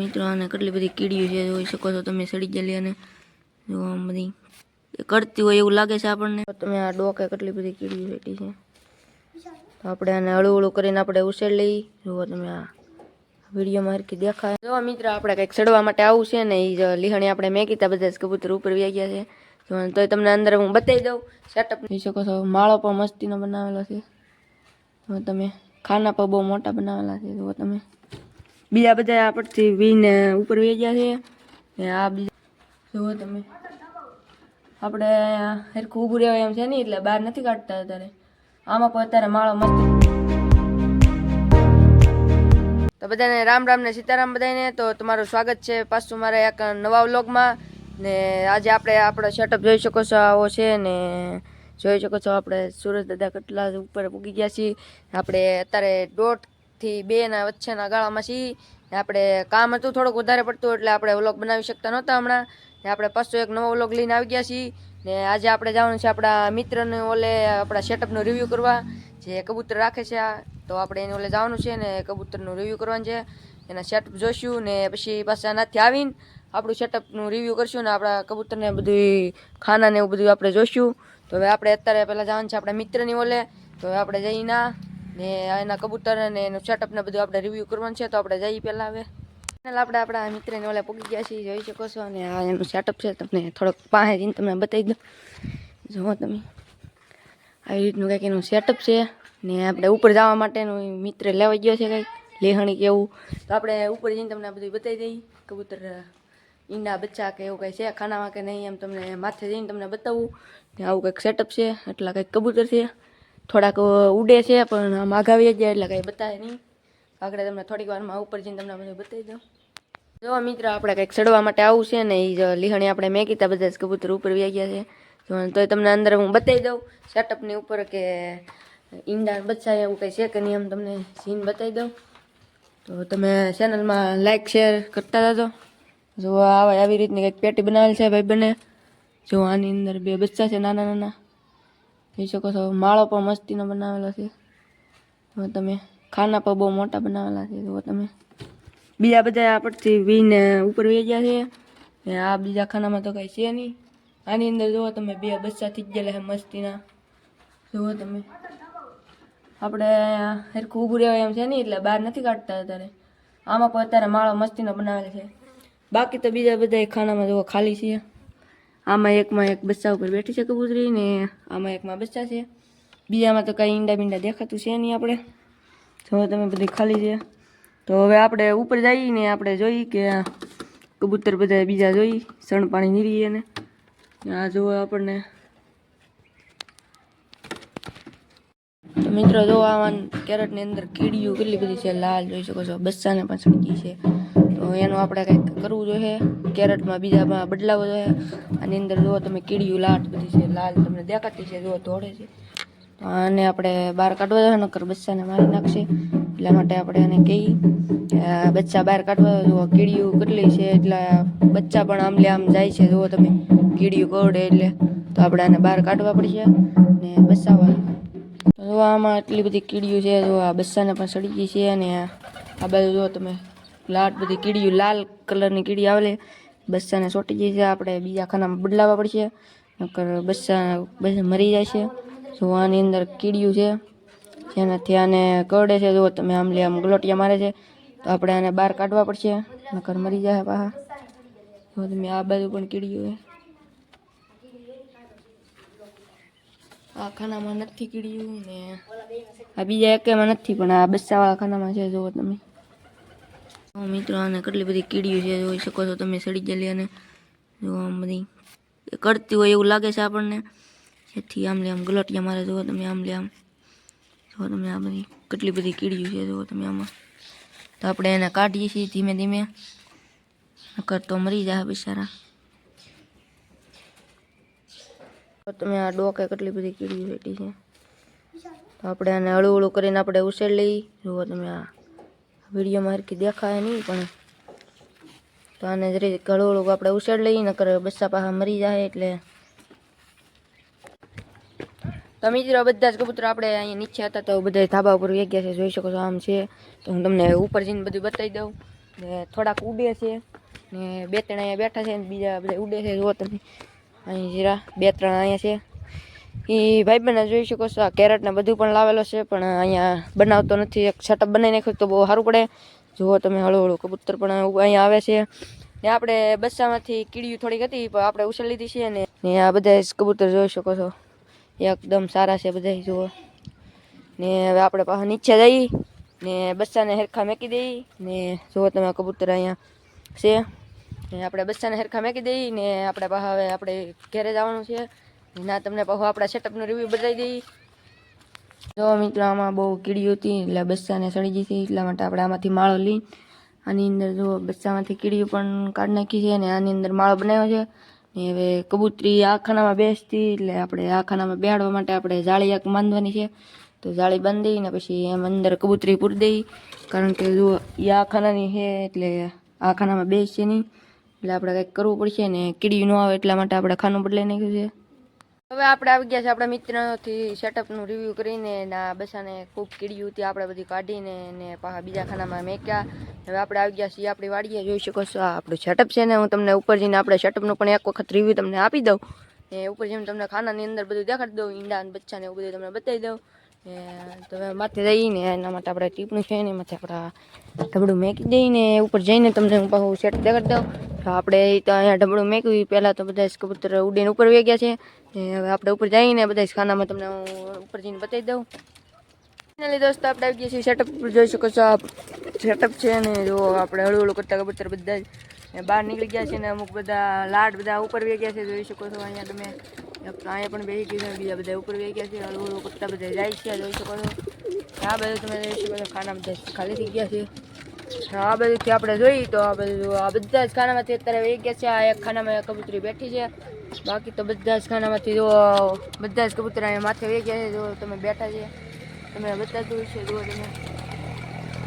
મિત્રો, આને કેટલી બધી કીડીઓ છે, જોઈ શકો છો તમે, સડી ગયેલી અને જો આમ બધી કરતી હોય એવું લાગે છે આપણને. તમે આ ડોકે કેટલી બધી કીડીઓ બેઠી છે. તો આપણે આને હળું હળું કરીને આપણે ઉછેર લઈ. જુઓ તમે આ વિડીયોમાં હરખી દેખાય. જો મિત્ર, આપણે કંઈક સડવા માટે આવું છે ને એ લીહણી આપણે મેં કીધા બધા કબૂતર ઉપર વ્યા ગયા છે. તો તમને અંદર હું બતાવી દઉં. સેટઅપ જોઈ શકો છો, માળો પણ મસ્તીનો બનાવેલો છે. તમે, ખાના પણ બહુ મોટા બનાવેલા છે, જુઓ તમે. બીજા બધા આપણથી વીને ઉપર વહી ગયા છે ને આ બીજા જુઓ તમે. આપણે હરખું ઊભું રહેવાય એમ છે નહીં એટલે બહાર નથી કાઢતા અત્યારે. આમાં પણ અત્યારે માળો મસ્ત તો બધાને રામ રામ ને સીતારામ બધાને તો તમારું સ્વાગત છે પાછું મારા એક નવા વ્લોગમાં. ને આજે આપણે આપણો સેટઅપ જોઈ શકો છો આવો છે ને, જોઈ શકો છો આપણે સુરત દાદા કેટલા ઉપર પૂગી ગયા છીએ. આપણે અત્યારે દોઢથી બે ના વચ્ચેના ગાળામાં છીએ આપણે કામ હતું, થોડુંક વધારે પડતું એટલે આપણે વ્લોગ બનાવી શકતા નહોતા હમણાં. ને આપણે પાછો એક નવો વ્લોગ લઈને આવી ગયા છીએ. ને આજે આપણે જવાનું છે આપણા મિત્રને ઓલે આપણા સેટઅપનું રિવ્યૂ કરવા, જે કબૂતર રાખે છે આ. તો આપણે એને ઓલે જવાનું છે ને કબૂતરનું રિવ્યૂ કરવાનું છે. એના સેટઅપ જોઈશું ને પછી પાછા આનાથી આવીને આપણું સેટઅપનું રિવ્યૂ કરશું ને આપણા કબૂતરને બધું ખાના ને એવું બધું આપણે જોઈશું. તો હવે આપણે અત્યારે પહેલાં જવાનું છે આપણા મિત્રની ઓલે. તો હવે આપણે જઈ ના એના કબૂતર અને એનું સેટઅપ ને બધું આપણે રિવ્યૂ કરવાનું છે, તો આપણે જઈએ પહેલાં હવે. ચાલ આપણે આપણા મિત્રને ઓલા પૂગી ગયા છીએ, જોઈ શકો છો. અને આ એનું સેટઅપ છે, તમને થોડોક પાસે જઈને તમને બતાવી દઉં. જુઓ તમે. આવી રીતનું કંઈક એનું સેટઅપ છે. ને આપણે ઉપર જવા માટેનું મિત્ર લેવા ગયો છે કંઈક, લેહણી કે એવું. તો આપણે ઉપર જઈને તમને બધું બતાવી દઈએ કબૂતર, ઈંડા, બચ્ચા કે એવું કંઈ છે, ખાનામાં કે નહીં, એમ તમને માથે જઈને તમને બતાવું. ને આવું કંઈક સેટઅપ છે એટલા કંઈક કબૂતર છે. થોડાક ઉડે છે, પણ આમ આગાવી જાય એટલે કંઈ બતાવે નહીં. આગળ તમને થોડીક વારમાં ઉપર જઈને તમને બધું બતાવી દઉં. જો મિત્ર, આપણે કંઈક ચડવા માટે આવું છે ને એ લીહણી આપણે મેં કીધા બધા જ કબૂતર ઉપર વ્યા ગયા છે. જો તોય તમને અંદર હું બતાવી દઉં સેટઅપની ઉપર કે ઈંડા બચ્ચા એવું કંઈ છે કે નહીં એમ તમને સીન બતાવી દઉં. તો તમે ચેનલમાં લાઇક શેર કરતા જજો જો આવે આવી રીતની કંઈક પેટી બનાવેલ છે ભાઈ બને જો, આની અંદર બે બચ્ચા છે નાના નાના જોઈ શકો છો માળો પણ મસ્તીનો બનાવેલો છે. હવે તમે ખાના પણ બહુ મોટા બનાવેલા છે. જુઓ તમે બીજા બધા આપણથી વીને ઉપર વહી ગયા છે. ને આ બીજા ખાનામાં તો કાંઈ છે નહીં. આની અંદર જુઓ તમે બે બચ્ચા થઈ ગયેલા છે મસ્તીના. જુઓ તમે. આપણે હરખું ઊભું રહેવાય એમ છે નહીં, એટલે બહાર નથી કાઢતા અત્યારે. આમાં પણ અત્યારે માળો મસ્તીનો બનાવેલ છે. બાકી તો બીજા બધા ખાનામાં જુઓ ખાલી છે. આમાં એકમાં એક બચ્ચા ઉપર બેઠી છે કબૂતરી ને આમાં એકમાં બચ્ચા છે. બીજામાં તો કાંઈ ઈંડા બીંડા દેખાતું છે નહીં આપણે. જો તમે બધી ખાલી છે. તો હવે આપણે ઉપર જઈએ ને આપણે જોઈએ કે કબૂતર બધા બીજા જોઈ સણ પાણી નીરીએ ને આ જુઓ આપણને. મિત્રો, જો આ કેરેટની અંદર કીડીઓ કેટલી બધી છે, લાલ જોઈ શકો છો. બચ્ચાને પણ સડકી છે. એનું આપણે કંઈક કરવું જોઈએ, કેરેટમાં બીજામાં બદલાવો જોઈએ, આની અંદર જુઓ તમે કીડિયું, લાટ બધી છે, લાલ તમને દેખાતી છે, જુઓ દોડે છે. તો આને આપણે બહાર કાઢવા જોઈએ, નકર બચ્ચાને મારી નાખશે. એટલા માટે આપણે એને કહીએ બચ્ચા બહાર કાઢવા જુઓ કીડિયું કેટલી છે, એટલે બચ્ચા પણ આમલે આમ જાય છે, જુઓ તમે, કીડિયું કરડે એટલે. તો આપણે આને બહાર કાઢવા પડશે ને બચાવવા તો આમાં એટલી બધી કીડીઓ છે જો આ બચ્ચાને પણ સડી ગઈ છે અને આ બાજુ જુઓ તમે લાટ બધી કીડીઓ, લાલ કલરની કીડી આવેલી. બચ્ચાને ચોટી જાય છે. આપણે બીજા ખાનામાં બદલાવવા પડશે. નકર બચ્ચા બધા મરી જાય છે. જો આની અંદર કીડીયું છે જેનાથી આને કરડે છે, જો તમે આમ લે આમ ગલોટિયા મારે છે, તો આપણે આને બહાર કાઢવા પડશે. નકર મરી જાય પાછા જો તમે આ બાજુ પણ કીડીયું છે. આ ખાનામાં નથી કીડિયું ને આ બીજા એકેમાં નથી, પણ આ બચ્ચાવાળા ખાનામાં છે, જુઓ તમે. મિત્રો, આને કેટલી બધી કીડીઓ છે, જોઈ શકો છો તમે, સડી ગયેલી અને જો આમ બધી કરતી હોય એવું લાગે છે આપણને. જેથી આમ લે આમ ગલટિયા મારે, જુઓ તમે આમ લે આમ. જુઓ તમે આ બધી કેટલી બધી કીડીઓ છે, જુઓ તમે આમાં. તો આપણે એને કાઢીએ છીએ ધીમે ધીમે. નકર તો મરી જાય બિચારા. તમે આ ડોકે કેટલી બધી કીડીઓ બેઠી છે. તો આપણે આને હળું હળું કરીને આપણે ઉછેર લઈ. જુઓ તમે આ. વિડીયોમાં મારકી દેખાય નહીં, પણ તો આને જરી હળું હળું આપણે ઉછેર લઈએ, નકર બચ્ચા પાછા મરી જાય એટલે. તો મિત્રો, બધા જ કબૂતર આપણે અહીંયા નીચે હતા, તો બધા ધાબા ઉપર વેગ્યા છે, જોઈ શકો છો આમ છે. તો હું તમને ઉપર જઈને બધું બતાવી દઉં. ને થોડાક ઉડે છે, ને બે ત્રણ અહીંયા બેઠા છે, ને બીજા બધા ઉડે છે. જુઓ તમે. અહીં જીરા બે ત્રણ અહીંયા છે. એ ભાઈબંધ જોઈ શકો છો, આ કેરેટ ને બધું પણ લાવેલો છે, પણ અહીંયા બનાવતો નથી. એક સેટઅપ બનાવી નાખ્યું તો બહુ સારું પડે. જુઓ તમે હળું કબૂતર પણ અહીંયા આવે છે. ને આપણે બસ્સામાંથી કીડીયું થોડીક હતી, પણ આપણે ઉછળી લીધી છે ને ને આ બધા કબૂતર જોઈ શકો છો. એકદમ સારા છે બધા, જુઓ. ને હવે આપણે પાછા નીચે જઈ, ને બચ્ચાને હેરખા મેકી દઈ, ને જુઓ તમે કબૂતર અહીંયા છે. ને આપણે બચ્ચાને હેરખા મેકી દઈ, ને આપણે પાછા હવે આપણે ઘરે જવાનું છે. ના, તમને પાછું આપણા સેટઅપનો રિવ્યૂ બતાવી દઈ. જો મિત્રો, આમાં બહુ કીડી હતી, એટલે બચ્ચાને સડી ગઈ હતી, એટલા માટે આપણે આમાંથી માળો લઈ, આની અંદર જો બચ્ચામાંથી કીડીઓ પણ કાઢી નાખી છે અને આની અંદર માળો બનાવ્યો છે. ને હવે કબૂતરી આ ખાનામાં બેસતી, એટલે આપણે આ ખાનામાં બેહાડવા માટે આપણે જાળી એક બાંધવાની છે. તો જાળી બાંધી ને પછી એમ અંદર કબૂતરી પૂરી દઈ, કારણ કે જો એ આ ખાનાની છે, એટલે આ ખાનામાં બેસશે નહીં. એટલે આપણે કંઈક કરવું પડશે ને કીડી ન આવે એટલા માટે આપણે ખાનું બદલાઈ નાખ્યું છે. હવે આપણે આવી ગયા છે આપણા મિત્રથી સેટઅપનું રિવ્યૂ કરીને ના બસાને ખૂબ કીડ્યું હતી આપણે બધી કાઢીને ને પાછા બીજા ખાનામાં મેક્યા. હવે આપણે આવી ગયા છીએ આપણી વાડીએ. જોઈ શકો છો આ આપણું સેટઅપ છે ને. હું તમને ઉપર જઈને આપણે સેટઅપનું પણ એક વખત રિવ્યૂ તમને આપી દઉં. ને ઉપર જઈને તમને ખાનાની અંદર બધું દેખાડી દઉં. ઈંડા અને બચ્ચાને એવું બધું તમને બતાવી દઉં. તમે માથે જઈને એના માટે આપણે ટીપણું છે ને માથે આપણા ઢબડું મેકી દઈને ઉપર જઈને તમને હું પાછું સેટ દેખાડી દઉં. તો આપણે તો અહીંયા ઢબડું મેક્યું પહેલાં તો બધા કબૂતર ઉડીને ઉપર વહી ગયા છે હવે આપણે ઉપર જઈને બધા ખાનામાં તમને હું ઉપર જઈને બતાવી દઉં. ફાઇનલી દોસ્તો, આપણે આવી ગયા છીએ સેટઅપ જોઈ શકો છો, આ સેટઅપ છે ને, જો આપણે હળવું હળવું કરતા કબૂતર બધા જ બહાર નીકળી ગયા છે ને અમુક બધા લાડ બધા ઉપર વે ગયા છે, જોઈ શકો છો, અહીંયા તમે, અહીંયા પણ બેસી ગયું બીજા બધા ઉપર વે ગયા છે હળવું હળવું કરતા બધા જાય છે, જોઈ શકો છો. આ બધું તમે જોઈ શકો છો ખાના બધા ખાલી થઈ ગયા છે. આ બધુંથી આપણે જોઈ તો આ બધું આ બધા જ ખાનામાંથી અત્યારે વહી ગયા છે, આ એક ખાનામાં કબૂતરી બેઠી છે. બાકી તો બધા જ ખાનામાંથી જો, બધા જ કબૂતર માથે વહી ગયા છે, જો તમે બેઠા છે. તમે બતાતું છે જુઓ તમે.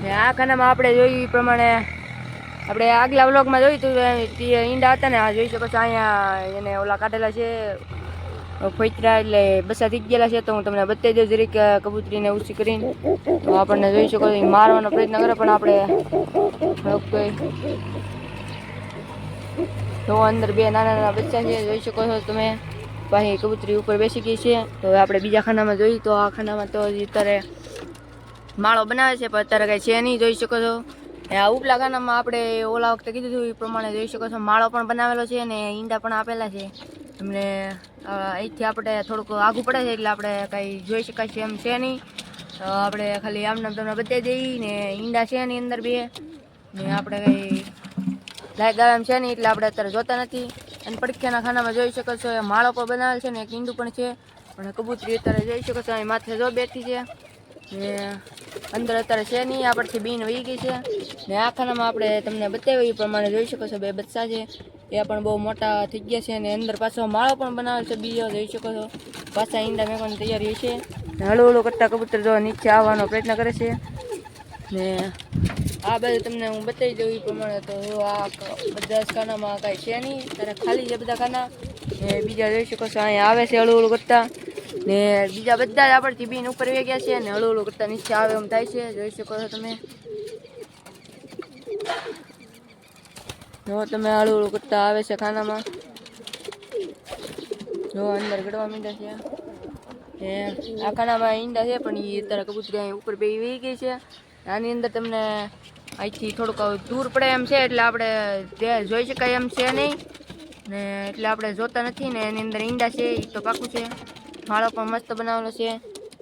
ને આ ખાનામાં આપણે જોયું એ પ્રમાણે આપણે આગલા વ્લોગમાં જોયું હતું તે ઈંડા હતા ને, આ જોઈ શકો છો, અહીંયા એને ઓલા કાઢેલા છે, ફોઈતરા એટલે બસા થઈ ગયેલા છે, તો હું તમને બતાવી દઉં જરીક કબૂતરીને ઉછી કરીને. તો આપણને જોઈ શકો છો મારવાનો પ્રયત્ન કરે, પણ આપણે ઓકે તો અંદર બે નાના નાના બચ્ચા છે, જોઈ શકો છો તમે. પાછી કબૂતરી ઉપર બેસી ગઈ છે. તો હવે આપણે બીજા ખાનામાં જોઈએ તો આ ખાનામાં તો અત્યારે માળો બનાવે છે, પણ અત્યારે કાંઈ છે નહીં, જોઈ શકો છો. એ આ ઉપલા ખાનામાં આપણે ઓલા વખતે કીધું હતું એ પ્રમાણે જોઈ શકો છો, માળો પણ બનાવેલો છે ને ઈંડા પણ આપેલા છે. તમને અહીંથી આપણે થોડુંક આઘું પડે છે એટલે આપણે કાંઈ જોઈ શકાય છે એમ છે નહીં. તો આપણે ખાલી આમ નામ તમને બતાવી દઈએ ને ઈંડા છે એની અંદર બે. ને આપણે કંઈ લાયક આવે એમ છે નહીં એટલે આપણે અત્યારે જોતા નથી. અને પડખ્યાના ખાનામાં જોઈ શકો છો એ માળો પણ બનાવેલ છે ને એક ઈંડું પણ છે. અને કબૂતરી અત્યારે જોઈ શકો છો એ માથે જો બેઠી છે. ને અંદર અત્યારે છે નહીં આપણથી બીન વહી ગઈ છે. ને આ ખાનામાં આપણે તમને બતાવ્યું એ પ્રમાણે જોઈ શકો છો, બે બચ્ચા છે. એ પણ બહુ મોટા થઈ ગયા છે અને અંદર પાછો માળો પણ બનાવેલ છે, બીજો જોઈ શકો છો. પાછા ઈંડા મેકવાની તૈયારી છે. ને હળવું હળવું કરતા કબૂતર જો નીચે આવવાનો પ્રયત્ન કરે છે. ને આ બધું તમને હું બતાવી દઉં એ પ્રમાણે તો આ બધા ખાનામાં કાંઈ છે નહીં. ત્યારે ખાલી છે બધા ખાના. ને બીજા જોઈ શકો છો, અહીંયા આવે છે હળવું હળું કરતા. ને બીજા બધા જ આપણથી બીન ઉપર વહી ગયા છે ને હળુ હળવું કરતા નીચે આવે એમ થાય છે. જોઈ શકો છો તમે. જો તમે હળુ હળવું કરતા આવે છે ખાનામાં. જો અંદર ગડવા માંડ્યા છે. આ ખાનામાં ઈંડા છે, પણ એ અત્યારે કબૂતર ઉપર બે વહી ગઈ છે. આની અંદર તમને અહીંથી થોડુંક દૂર પડે એમ છે, એટલે આપણે જે જોઈ શકાય એમ છે નહીં. ને એટલે આપણે જોતા નથી ને એની અંદર ઈંડા છે એ તો પાકું છે. માળો પણ મસ્ત બનાવેલો છે.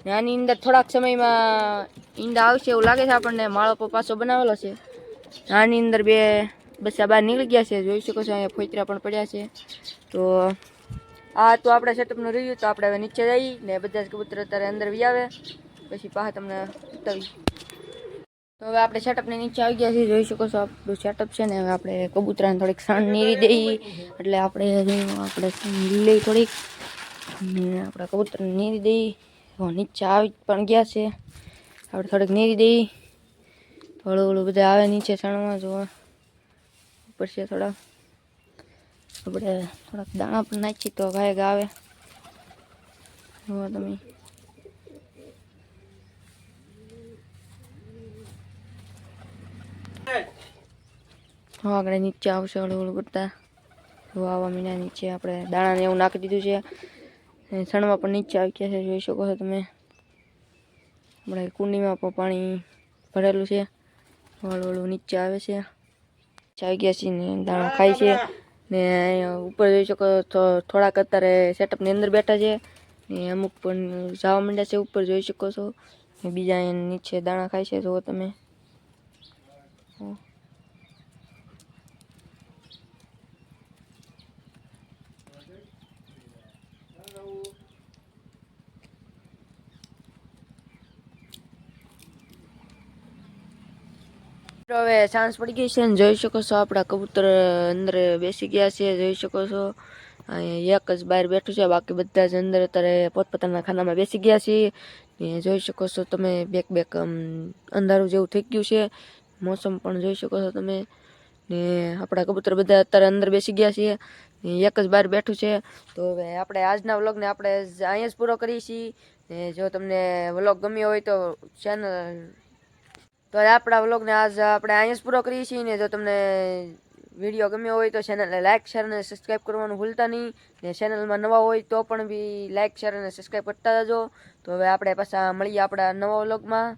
ને આની અંદર થોડાક સમયમાં ઈંડા આવશે એવું લાગે છે આપણને, માળો પણ પાછો બનાવેલો છે. આની અંદર બે બચ્ચા બહાર નીકળી ગયા છે, જોઈ શકો છો અહીંયા ફોતરા પણ પડ્યા છે. તો આ તો આપણે સેટઅપનું રહ્યું તો આપણે હવે નીચે જઈ ને બધા જ કબૂતર અત્યારે અંદર વી આવે પછી પાછા તમને બતાવી તો હવે આપણે સેટઅપને નીચે આવી ગયા છીએ. જોઈ શકો છો આપણું સેટઅપ છે ને. હવે આપણે કબૂતરાને થોડીક શણ નીરી દઈ. એટલે આપણે આપણે લઈ થોડીક. આપણા કબૂતરને નીરી દઈ. નીચે આવી પણ ગયા છે. આપણે થોડીક નીરી દઈ. થોડું હળવું બધા આવે નીચે સાણમાં જોવા. ઉપર છે થોડા. આપણે થોડાક દાણા પણ નાખીએ તો ગાય આવે જોવા તમે. હા આપણે નીચે આવશે હળવું હળવું કરતા. વાવા મીના નીચે આપણે દાણાને એવું નાખી દીધું છે. સણમાં પણ નીચે આવી ગયા છે, જોઈ શકો છો તમે. આપણે કુંડીમાં પણ પાણી ભરેલું છે. હળવું નીચે આવે છે. આવી ગયા છે ને દાણા ખાય છે. ને ઉપર જોઈ શકો તો થોડાક અત્યારે સેટઅપની અંદર બેઠા છે. ને અમુક પણ જવા માંડ્યા છે, ઉપર જોઈ શકો છો. બીજા નીચે દાણા ખાય છે, જુઓ તમે. તો હવે સાંજ પડી ગઈ છે જોઈ શકો છો આપણા કબૂતર અંદર બેસી ગયા છે, જોઈ શકો છો. એક જ બહાર બેઠું છે, બાકી બધા જ અંદર અત્યારે પોતપોતાના ખાનામાં બેસી ગયા છે. ને જોઈ શકો છો તમે બેક બેક અંધારું જેવું થઈ ગયું છે. મોસમ પણ જોઈ શકો છો તમે. ને આપણા કબૂતર બધા અત્યારે અંદર બેસી ગયા છે. એક જ બહાર બેઠું છે. તો હવે આપણે આજના વ્લોગને આપણે અહીંયા જ પૂરો કરીએ છીએ. ને જો તમને વ્લોગ ગમ્યો હોય તો ચેનલ તો આપણા વ્લોગને આજ આપણે અહીંયા જ પૂરો કરીએ છીએ ને જો તમને વીડિયો ગમ્યો હોય તો ચેનલને લાઇક શેર અને સબસ્ક્રાઈબ કરવાનું ભૂલતા નહીં. ને ચેનલમાં નવા હોય તો પણ બી લાઇક શેર અને સબસ્ક્રાઈબ કરતા જજો તો હવે આપણે પાછા મળીએ આપણા નવા વ્લોગમાં.